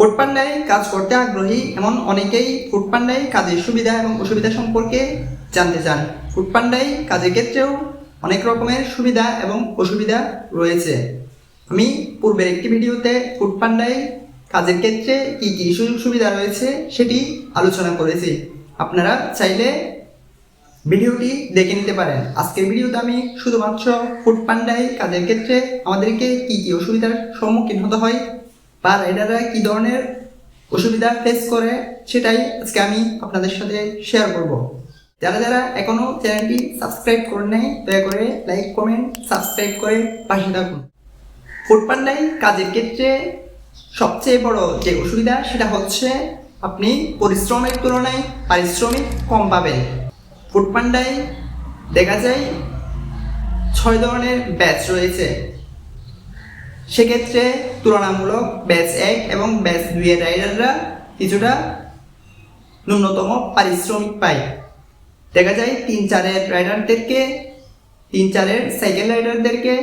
Food পান্ডায় কাজ করতে আগ্রহী এমন অনেকেই ফুড পান্ডায় কাজের সুবিধা এবং অসুবিধা সম্পর্কে জানতে চান। ফুড পান্ডায় কাজের ক্ষেত্রেও অনেক রকমের সুবিধা এবং অসুবিধা রয়েছে। আমি পূর্বের একটি ভিডিওতে ফুড পান্ডায় কাজের ক্ষেত্রে কী কী সুযোগ সুবিধা রয়েছে সেটি আলোচনা করেছি। আপনারা চাইলে ভিডিওটি দেখে নিতে পারেন। আজকের ভিডিওতে আমি শুধুমাত্র ফুড পান্ডায় কাজের ক্ষেত্রে আমাদেরকে কি কি অসুবিধার সম্মুখীন হতে হয় বা রাইডাররা কি ধরনের অসুবিধা ফেস করে, সেটাই আজকে আমি আপনাদের সাথে শেয়ার করব। যারা যারা এখনও চ্যানেলটি সাবস্ক্রাইব করে নেয় দয়া করে লাইক কমেন্ট সাবস্ক্রাইব করে পাশে থাকুন। ফুড পান্ডায় কাজের ক্ষেত্রে সবচেয়ে বড় যে অসুবিধা, সেটা হচ্ছে আপনি পরিশ্রমের তুলনায় পারিশ্রমিক কম পাবেন। ফুড পান্ডায় দেখা যায় ছয় ধরনের ব্যাচ রয়েছে। সেক্ষেত্রে তুলনামূলক ব্যাচ এক এবং ব্যাচ দুইয়ের রাইডাররা কিছুটা ন্যূনতম পারিশ্রমিক পায়। দেখা যায় তিন চারের রাইডারদেরকে তিন চারের সাইকেল রাইডারদেরকে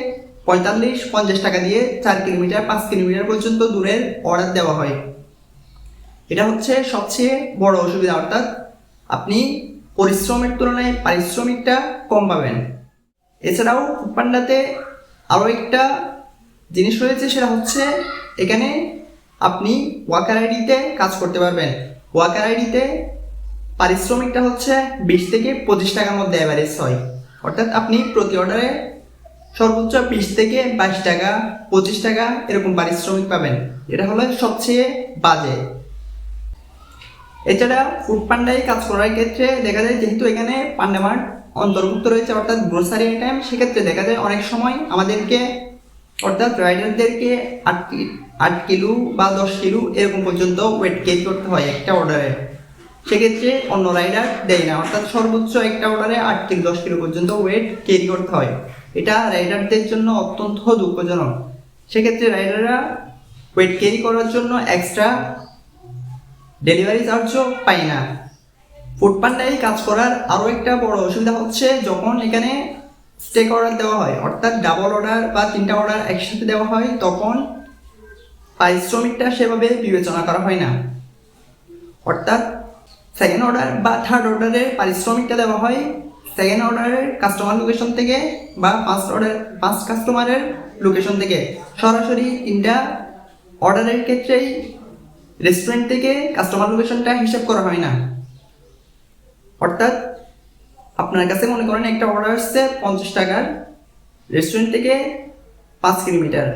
পঁয়তাল্লিশ, পঞ্চাশ টাকা দিয়ে চার কিলোমিটার, পাঁচ কিলোমিটার পর্যন্ত দূরের অর্ডার দেওয়া হয়। এটা হচ্ছে সবচেয়ে বড় অসুবিধা, অর্থাৎ আপনি পরিশ্রমের তুলনায় পারিশ্রমিকটা কম পাবেন। এছাড়াও ফুডপান্ডাতে আরও একটা জিনিস রয়েছে সেটা হচ্ছে এখানে আপনি ওয়াকার আইডিতে কাজ করতে পারবেন। ওয়াকার আইডিতে পারিশ্রমিকটা হচ্ছে বিশ থেকে পঁচিশ টাকার মধ্যে অ্যাভারেজ হয়। অর্থাৎ আপনি প্রতি অর্ডারে সর্বোচ্চ বিশ থেকে বাইশ টাকা, পঁচিশ টাকা এরকম পারিশ্রমিক পাবেন। এটা হলো সবচেয়ে বাজে। এছাড়া ফুড পান্ডায় কাজ করার ক্ষেত্রে দেখা যায় যেহেতু এখানে পান্ডামার্ট অন্তর্ভুক্ত রয়েছে, অর্থাৎ গ্রোসারি আইটেম সেক্ষেত্রে দেখা যায় অনেক সময় আমাদেরকে অর্থাৎ রাইডারদেরকে আট আট কিলো বা দশ কিলো এরকম পর্যন্ত ওয়েট কেজ করতে হয় একটা অর্ডারে সেক্ষেত্রে অন্য রাইডার দেয় না। অর্থাৎ সর্বোচ্চ একটা অর্ডারে আট কিলো, দশ কিলো পর্যন্ত ওয়েট ক্যারি করতে হয়। এটা রাইডারদের জন্য অত্যন্ত দুঃখজনক। সেক্ষেত্রে রাইডাররা ওয়েট ক্যারি করার জন্য এক্সট্রা ডেলিভারি চার্জও পায় না। ফুড পান্ডায় কাজ করার আরও একটা বড় অসুবিধা হচ্ছে যখন এখানে স্টেক অর্ডার দেওয়া হয়। অর্থাৎ ডাবল অর্ডার বা তিনটা অর্ডার একসাথে দেওয়া হয়, তখন পারিশ্রমিকটা সেভাবে বিবেচনা করা হয় না। অর্থাৎ সেকেন্ড অর্ডার বা থার্ড অর্ডারে পারিশ্রমিকটা দেওয়া হয়। সেকেন্ড অর্ডারের কাস্টমার লোকেশন থেকে বা ফার্স্ট অর্ডার ফার্স্ট কাস্টমারের লোকেশন থেকে। সরাসরি তিনটা অর্ডারের ক্ষেত্রেই রেস্টুরেন্ট থেকে কাস্টমার লোকেশনটা হিসাব করা হয় না। অর্থাৎ আপনার কাছে মনে করেন একটা অর্ডার আসছে পঞ্চাশ টাকার রেস্টুরেন্ট থেকে পাঁচ কিলোমিটার।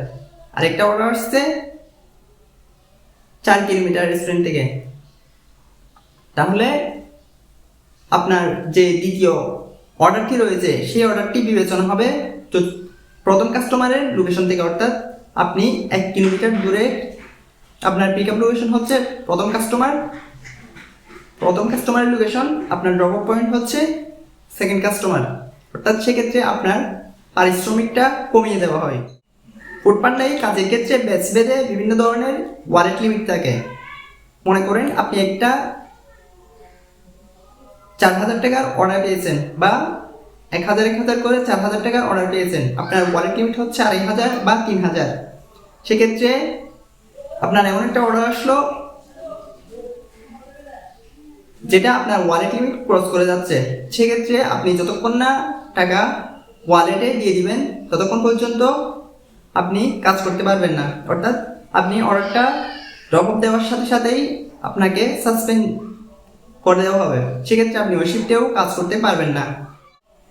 আর একটা অর্ডার আসছে চার কিলোমিটার রেস্টুরেন্ট থেকে। তাহলে আপনার যে দ্বিতীয় অর্ডারটি রয়েছে, সেই অর্ডারটি বিবেচনা হবে প্রথম কাস্টমারের লোকেশন থেকে, অর্থাৎ আপনি এক কিলোমিটার দূরে আপনার পিক আপ লোকেশন হচ্ছে প্রথম কাস্টমার প্রথম কাস্টমারের লোকেশন আপনার ড্রপ পয়েন্ট হচ্ছে সেকেন্ড কাস্টমার অর্থাৎ সেক্ষেত্রে আপনার পারিশ্রমিকটা কমিয়ে দেওয়া হয়। ফুড পান্ডায় কাজের ক্ষেত্রে ব্যাচ বেঁধে বিভিন্ন ধরনের ওয়ালেট লিমিট থাকে। মনে করেন আপনি একটা চার হাজার টাকার অর্ডার পেয়েছেন বা এক হাজার এক হাজার করে চার হাজার টাকার অর্ডার পেয়েছেন। আপনার ওয়ালেট লিমিট হচ্ছে আড়াই হাজার বা তিন হাজার। সেক্ষেত্রে আপনার এমন একটা অর্ডার আসলো যেটা আপনার ওয়ালেট লিমিট ক্রস করে যাচ্ছে, সেক্ষেত্রে আপনি যতক্ষণ না টাকা ওয়ালেটে দিয়ে দিবেন, ততক্ষণ পর্যন্ত আপনি কাজ করতে পারবেন না। অর্থাৎ আপনি অর্ডারটা ড্রপ অফ দেওয়ার সাথে সাথেই আপনাকে সাসপেন্ড করে দেওয়া হবে। সেক্ষেত্রে আপনি ওই শিফটেও কাজ করতে পারবেন না।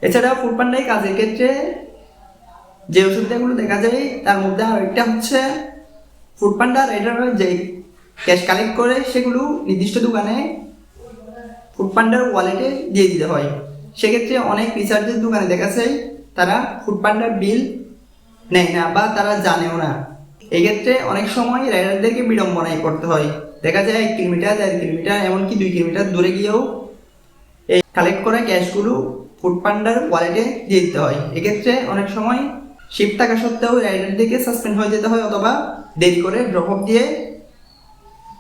এছাড়া ফুড পান্ডায় কাজের ক্ষেত্রে যে অসুবিধাগুলো দেখা যায়, তার মধ্যে আরেকটা হচ্ছে ফুড পান্ডা রাইডাররা যে ক্যাশ কালেক্ট করে, সেগুলো নির্দিষ্ট দোকানে ফুড পান্ডার ওয়ালেটে দিয়ে দিতে হয়। সেক্ষেত্রে অনেক রিচার্জের দোকানে দেখা যায় তারা ফুড পান্ডার বিল নেয় না বা তারা জানেও না। এক্ষেত্রে অনেক সময় রাইডারদেরকে বিড়ম্বনায় করতে হয়। দেখা যায় এক কিলোমিটার, দেড় কিলোমিটার, এমনকি দুই কিলোমিটার দূরে গিয়েও এই কালেক্ট করা ক্যাশগুলো ফুড পান্ডার ওয়ালেটে দিয়ে দিতে হয়। এক্ষেত্রে অনেক সময় শিফট থাকা সত্ত্বেও রাইডারদেরকে সাসপেন্ড হয়ে যেতে হয় অথবা দেরি করে ড্রপ দিয়ে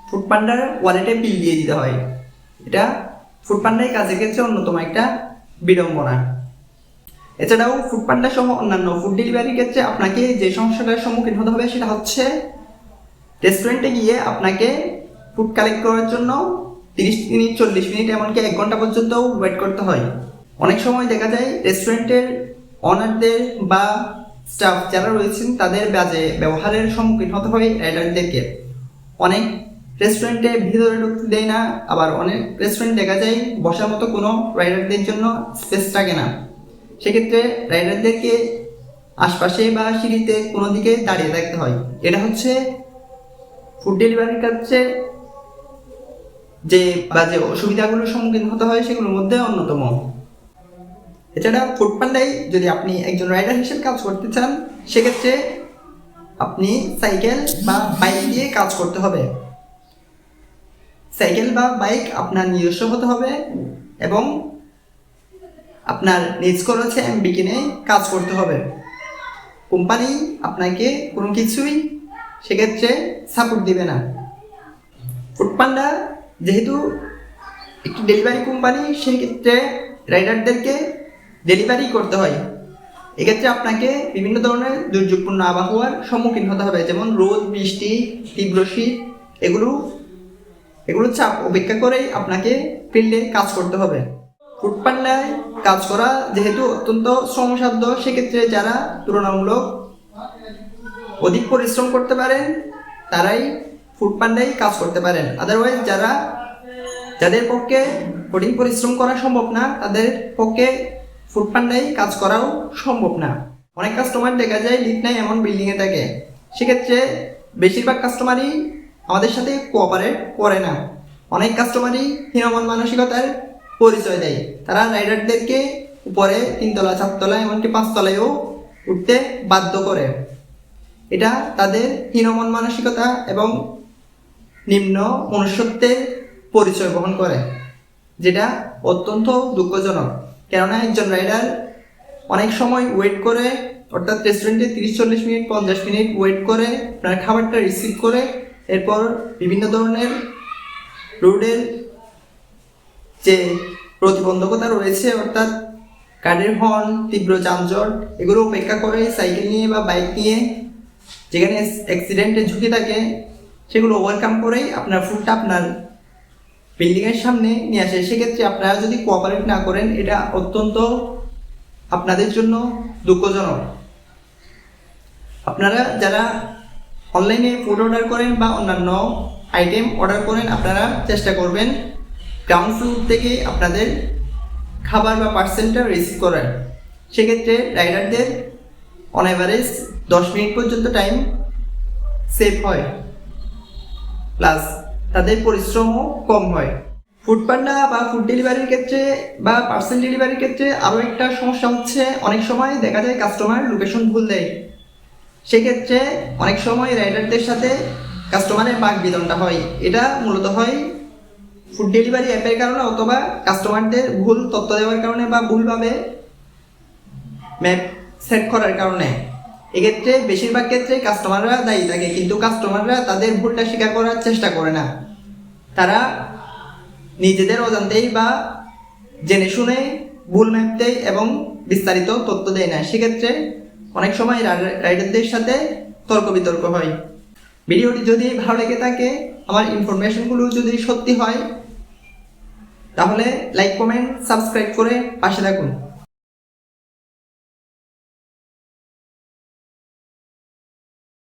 ফুড পান্ডার ওয়ালেটে বিল দিয়ে দিতে হয়। এটা ফুড পান্ডায় কাজের ক্ষেত্রে অন্যতম একটা বিড়ম্বনা। এছাড়াও ফুড পান্ডা সহ অন্যান্য ফুড ডেলিভারির ক্ষেত্রে আপনাকে যে সমস্যাটার সম্মুখীন হতে হবে সেটা হচ্ছে রেস্টুরেন্টে গিয়ে আপনাকে ফুড কালেক্ট করার জন্য তিরিশ মিনিট চল্লিশ মিনিট এমনকি এক ঘণ্টা পর্যন্ত ওয়েট করতে হয়। অনেক সময় দেখা যায় রেস্টুরেন্টের অনারদের বা স্টাফ যারা রয়েছেন তাদের বাজে ব্যবহারের সম্মুখীন হতে হয় রাইডারদেরকে অনেক রেস্টুরেন্টে ভিতরে ঢুকতে দেয় না, আবার অনেক রেস্টুরেন্ট দেখা যায় বসার মতো কোনো রাইডারদের জন্য স্পেস থাকে না। সেক্ষেত্রে রাইডারদেরকে আশপাশে বা সিঁড়িতে কোনো দিকে দাঁড়িয়ে থাকতে হয়। এটা হচ্ছে ফুড ডেলিভারির কাছে যে বা যে অসুবিধাগুলোর সম্মুখীন হতে হয় সেগুলোর মধ্যে অন্যতম। এছাড়া ফুড পান্ডাই যদি আপনি একজন রাইডার হিসেবে কাজ করতে চান, সেক্ষেত্রে আপনি সাইকেল বা বাইক দিয়ে কাজ করতে হবে। সাইকেল বা বাইক আপনার নিজস্ব হতে হবে এবং আপনার নিজ খরচে এমবি কিনে কাজ করতে হবে। কোম্পানি আপনাকে কোনো কিছুই সেক্ষেত্রে সাপোর্ট দিবে না। ফুডপান্ডা যেহেতু একটি ডেলিভারি কোম্পানি, সেক্ষেত্রে রাইডারদেরকে ডেলিভারি করতে হয়। এক্ষেত্রে আপনাকে বিভিন্ন ধরনের দুর্যোগপূর্ণ আবহাওয়ার সম্মুখীন হতে হবে, যেমন রোদ, বৃষ্টি, তীব্র শীত, এগুলো এগুলো চাপ উপেক্ষা করেই আপনাকে ফিল্ডে কাজ করতে হবে। ফুডপান্ডায় কাজ করা যেহেতু অত্যন্ত শ্রমসাধ্য, সেক্ষেত্রে যারা তুলনামূলক অধিক পরিশ্রম করতে পারেন, তারাই ফুড পান্ডায় কাজ করতে পারেন। আদারওয়াইজ যারা, যাদের পক্ষে কঠিন পরিশ্রম করা সম্ভব না, তাদের পক্ষে ফুড পান্ডায় কাজ করাও সম্ভব না। অনেক কাস্টমার দেখা যায় লিফট নাই এমন বিল্ডিংয়ে থাকে। সেক্ষেত্রে বেশিরভাগ কাস্টমারই আমাদের সাথে কোঅপারেট করে না। অনেক কাস্টমারই হীনমন মানসিকতার পরিচয় দেয়। তারা রাইডারদেরকে উপরে তিনতলা, চারতলা, এমনকি পাঁচতলায়ও উঠতে বাধ্য করে। এটা তাদের হীনমন মানসিকতা এবং নিম্ন মনুষ্যত্বের পরিচয় বহন করে, যেটা অত্যন্ত দুঃখজনক। কেননা একজন রাইডার অনেক সময় ওয়েট করে, অর্থাৎ রেস্টুরেন্টে তিরিশ, চল্লিশ মিনিট, পঞ্চাশ মিনিট ওয়েট করে, আপনার খাবারটা রিসিভ করে এরপর বিভিন্ন ধরনের রোডের যে প্রতিবন্ধকতা রয়েছে, অর্থাৎ গাড়ির হর্ন তীব্র যানজট, এগুলো উপেক্ষা করে সাইকেল নিয়ে বা বাইক নিয়ে যেখানে অ্যাক্সিডেন্টের ঝুঁকি থাকে, সেগুলো ওভারকাম করেই আপনার ফুডটা আপনার বিল্ডিংয়ের সামনে নিয়ে আসে। সেক্ষেত্রে আপনারা যদি কোঅপারেট না করেন, এটা অত্যন্ত আপনাদের জন্য দুঃখজনক। আপনারা যারা অনলাইনে ফুড অর্ডার করেন বা অন্যান্য আইটেম অর্ডার করেন, আপনারা চেষ্টা করবেন গ্রাউন্ড ফ্লোর থেকে আপনাদের খাবার বা পার্সেলটা রিসিভ করার। সেক্ষেত্রে রাইডারদের অন অ্যাভারেজ দশ মিনিট পর্যন্ত টাইম সেভ হয়। প্লাস তাদের পরিশ্রমও কম হয়। ফুড পান্ডা বা ফুড ডেলিভারির ক্ষেত্রে বা পার্সেল ডেলিভারির ক্ষেত্রে আরও একটা সমস্যা হচ্ছে, অনেক সময় দেখা যায় কাস্টমার লোকেশন ভুল দেয়। সেক্ষেত্রে অনেক সময় রাইডারদের সাথে কাস্টমারের বাক বিতনটা হয়। এটা মূলত হয় ফুড ডেলিভারি অ্যাপের কারণে অথবা কাস্টমারদের ভুল তথ্য দেওয়ার কারণে বা ভুলভাবে ম্যাপ সেট করার কারণে। এক্ষেত্রে বেশিরভাগ ক্ষেত্রে কাস্টমাররা দায়ী থাকে, কিন্তু কাস্টমাররা তাদের ভুলটা স্বীকার করার চেষ্টা করে না। তারা নিজেদের অজান্তেই বা জেনে শুনে ভুল ম্যাপ দেয় এবং বিস্তারিত তথ্য দেয় না। সেক্ষেত্রে অনেক সময় রাইডারদের সাথে তর্ক বিতর্ক হয়। ভিডিওটি যদি ভালো লেগে থাকে, আমার ইনফরমেশনগুলো যদি সত্যি হয়, তাহলে লাইক, কমেন্ট, সাবস্ক্রাইব করে পাশে থাকুন।